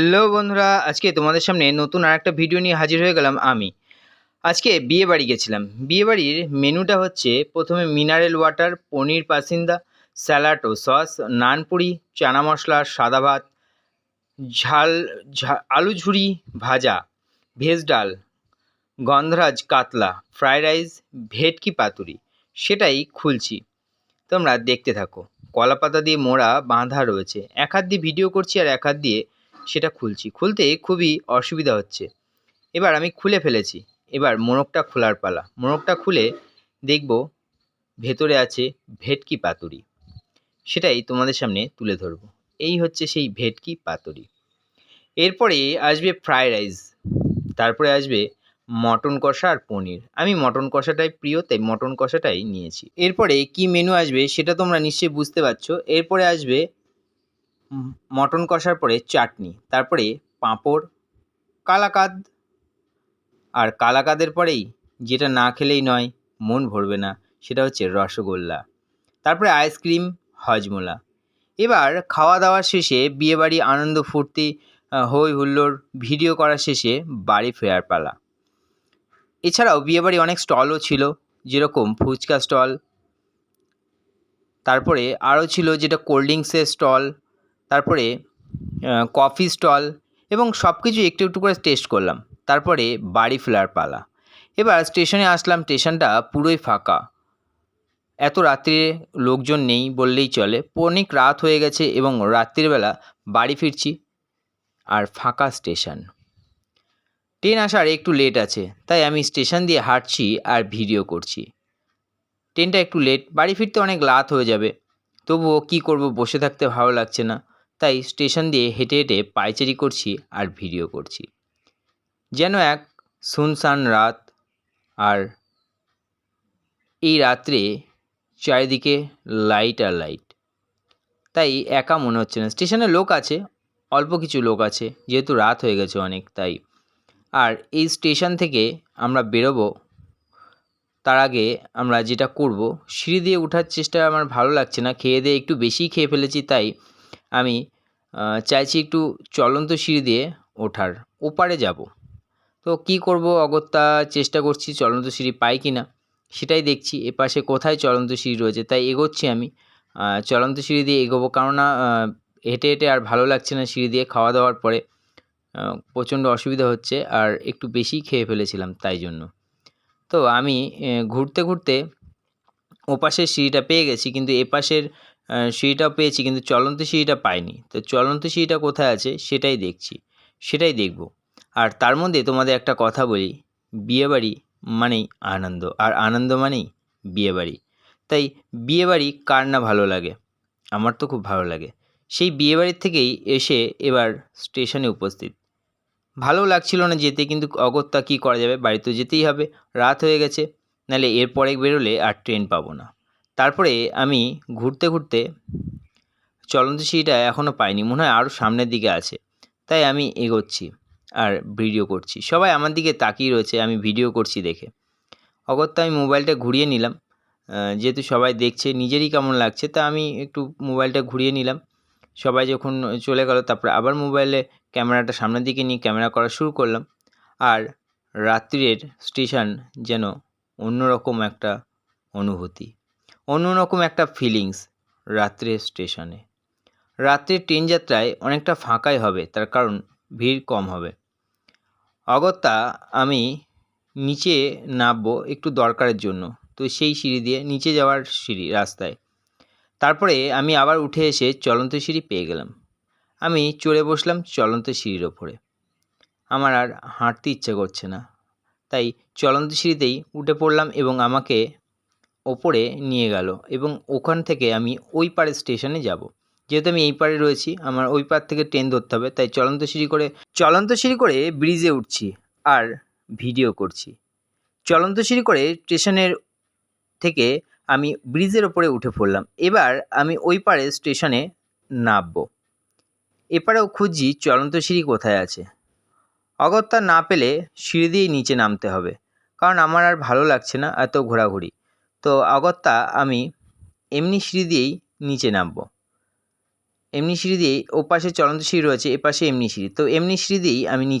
Hello বন্ধুরা, আজকে তোমাদের সামনে নতুন আর একটা ভিডিও নিয়ে হাজির হয়ে গেলাম আমি। আজকে বিয়ে বাড়ি গেছিলাম। বিয়ে বাড়ির মেনুটা হচ্ছে প্রথমে mineral water, paneer pasanda, salad ও সস নানপুরি চানা মশলা, সাদা ভাত, ঝাল আলু ঝুরি, ভাজা, ভেজ ডাল, গন্ধরাজ কাতলা, ফ্রাইড রাইস, ভেটকি পাতুরি, সেটাই খুলছি। তোমরা দেখতে থাকো। কলা পাতা দিয়ে মোড়া বাঁধা রয়েছে। এক হাত দিয়ে ভিডিও করছি আর এক হাত দিয়ে সেটা খুলছি। খুলতে খুবই অসুবিধা হচ্ছে। এবার আমি খুলে ফেলেছি। এবার মোড়কটা খোলার পালা। মোড়কটা খুলে দেখব ভেতরে আছে ভেটকি পাতুরি। সেটাই তোমাদের সামনে তুলে ধরবো। এই হচ্ছে সেই ভেটকি পাতুরি। এরপরে আসবে ফ্রায়েড রাইস তারপরে আসবে মটন কষা আর পনির। আমি মটন কষাটাই প্রিয়, তাই মটন কষাটাই নিয়েছি। এরপরে কি মেনু আসবে সেটা তোমরা নিশ্চয়ই বুঝতে পারছ। এরপরে আসবে মটন কষার পরে চাটনি, তারপরে পাঁপড়, কালাকাদ। আর কালাকাদের পরেই যেটা না খেলেই নয়, মন ভরবে না, সেটা হচ্ছে রসগোল্লা। তারপরে আইসক্রিম, হজমোলা। এবার খাওয়া দাওয়া শেষে, বিয়েবাড়ি, আনন্দ, ফুর্তি হই হুল্লোড়, ভিডিও করা শেষে বাড়ি ফেরার পালা। এছাড়াও বিয়েবাড়ি অনেক স্টলও ছিল, যেরকম ফুচকা স্টল। তারপরে আরও ছিল যেটা কোল্ড ড্রিঙ্কসের স্টল তারপরে কফি স্টল এবং সব কিছু একটু একটু করে টেস্ট করলাম। তারপরে বাড়ি ফেরার পালা। এবার স্টেশনে আসলাম, স্টেশনটা পুরোই ফাঁকা। এত রাত্রে লোকজন নেই বললেই চলে। অনেক রাত হয়ে গেছে এবং রাত্রিবেলা বাড়ি ফিরছি আর ফাঁকা স্টেশন। ট্রেন আসার একটু লেট আছে, তাই আমি স্টেশন দিয়ে হাঁটছি আর ভিডিও করছি। ট্রেনটা একটু লেট বাড়ি ফিরতে অনেক রাত হয়ে যাবে। তবুও কী করব বসে থাকতে ভালো লাগছে না। তাই স্টেশন দিয়ে হেঁটে হেঁটে পায়চারি করছি আর ভিডিও করছি। যেন এক শুনশান রাত আর এই রাত্রে চারিদিকে লাইট আর লাইট। তাই একা মনে হচ্ছে না। স্টেশনে লোক আছে, অল্প কিছু লোক আছে, যেহেতু রাত হয়ে গেছে অনেক, তাই। আর এই স্টেশন থেকে আমরা বেরোবো, তার আগে আমরা যেটা করব, সিঁড়ি দিয়ে ওঠার চেষ্টা আমার ভালো লাগছে না। খেয়ে দিয়ে একটু বেশিই খেয়ে ফেলেছি, তাই আমি চাইছি একটু চলন্ত সিঁড়ি দিয়ে ওঠার। ওপারে যাব। তো কি করব অগত্যা? চেষ্টা করছি চলন্ত সিঁড়ি পাই কি না সেটাই দেখছি এপাশে কোথায় চলন্ত সিঁড়ি রয়েছে, তাই এগোচ্ছি আমি। চলন্ত সিঁড়ি দিয়ে এগোবো কেননা হেঁটে হেঁটে আর ভালো লাগছে না সিঁড়ি দিয়ে খাওয়া দাওয়ার পরে। প্রচণ্ড অসুবিধা হচ্ছে আর একটু বেশিই খেয়ে ফেলেছিলাম তাই জন্য। তো আমি ঘুরতে ঘুরতে ওপাশের সিঁড়িটা পেয়ে গেছি, কিন্তু এপাশের সিঁড়িটাও পেয়েছি কিন্তু চলন্ত সিঁড়িটা পাইনি। তো চলন্ত সিঁড়িটা কোথায় আছে সেটাই দেখছি, সেটাই দেখব। আর তার মধ্যে তোমাদের একটা কথা বলি, বিয়েবাড়ি মানেই আনন্দ, আর আনন্দ মানেই বিয়েবাড়ি। তাই বিয়েবাড়ি কার না ভালো লাগে? আমার তো খুব ভালো লাগে। সেই বিয়েবাড়ির থেকেই এসে এবার স্টেশনে উপস্থিত। ভালো লাগছিল না যেতে, কিন্তু অগত্যা কী করা যাবে? বাড়ি তো যেতেই হবে, রাত হয়ে গেছে, নাহলে এরপরে বেরোলে আর ট্রেন পাবো না। তারপরে আমি ঘুরতে ঘুরতে চলন্ত সিঁড়িটা এখনও পাইনি, মনে হয় আরও সামনের দিকে আছে। তাই আমি এগোচ্ছি আর ভিডিও করছি। সবাই আমার দিকে তাকিয়ে রয়েছে, আমি ভিডিও করছি দেখে। অগত্যা আমি মোবাইলটা ঘুরিয়ে নিলাম। যেহেতু সবাই দেখছে, নিজেরই কেমন লাগছে, তা আমি একটু মোবাইলটা ঘুরিয়ে নিলাম। সবাই যখন চলে গেল, তারপরে আবার মোবাইলে ক্যামেরাটা সামনের দিকে নিয়ে ক্যামেরা করা শুরু করলাম। আর রাত্রির স্টেশন যেন অন্যরকম একটা অনুভূতি। অন্যরকম একটা ফিলিংস রাত্রে স্টেশনে রাত্রে ট্রেন যাত্রায় অনেকটা ফাঁকাই হবে, তার কারণ ভিড় কম হবে। অগত্যা, আমি নিচে নামবো একটু দরকারের জন্য, তো সেই সিঁড়ি দিয়ে নিচে যাওয়ার সিঁড়ি রাস্তায়। তারপরে আমি আবার উঠে এসে চলন্ত সিঁড়ি পেয়ে গেলাম। আমি চড়ে বসলাম চলন্ত সিঁড়ির ওপরে। আমার আর হাঁটতে ইচ্ছে করছে না। তাই চলন্ত সিঁড়িতেই উঠে পড়লাম এবং আমাকে ওপরে নিয়ে গেল এবং ওখান থেকে আমি ওই পাড়ের স্টেশনে যাব। যেহেতু আমি এই পারে রয়েছি, আমার ওই পার থেকে ট্রেন ধরতে হবে, তাই চলন্ত সিঁড়ি করে চলন্ত সিঁড়ি করে ব্রিজে উঠছি আর ভিডিও করছি। চলন্ত সিঁড়ি করে স্টেশনের থেকে আমি ব্রিজের ওপরে উঠে পড়লাম। এবার আমি ওই পাড়ে স্টেশনে নামবো। এপারেও খুঁজছি চলন্ত সিঁড়ি কোথায় আছে। অগত্যা না পেলে সিঁড়ি দিয়েই নিচে নামতে হবে, কারণ আমার আর ভালো লাগছে না এত ঘোরাঘুরি। তো অগত্যা আমি এমনি সিঁড়ি দিয়েই নিচে নামবো। এমনি সিঁড়ি দিয়েই ওপাশে চলন্ত সিঁড়ি রয়েছে, এপাশে এমনি সিঁড়ি। তো এমনি সিঁড়ি দিয়েই আমি নিচে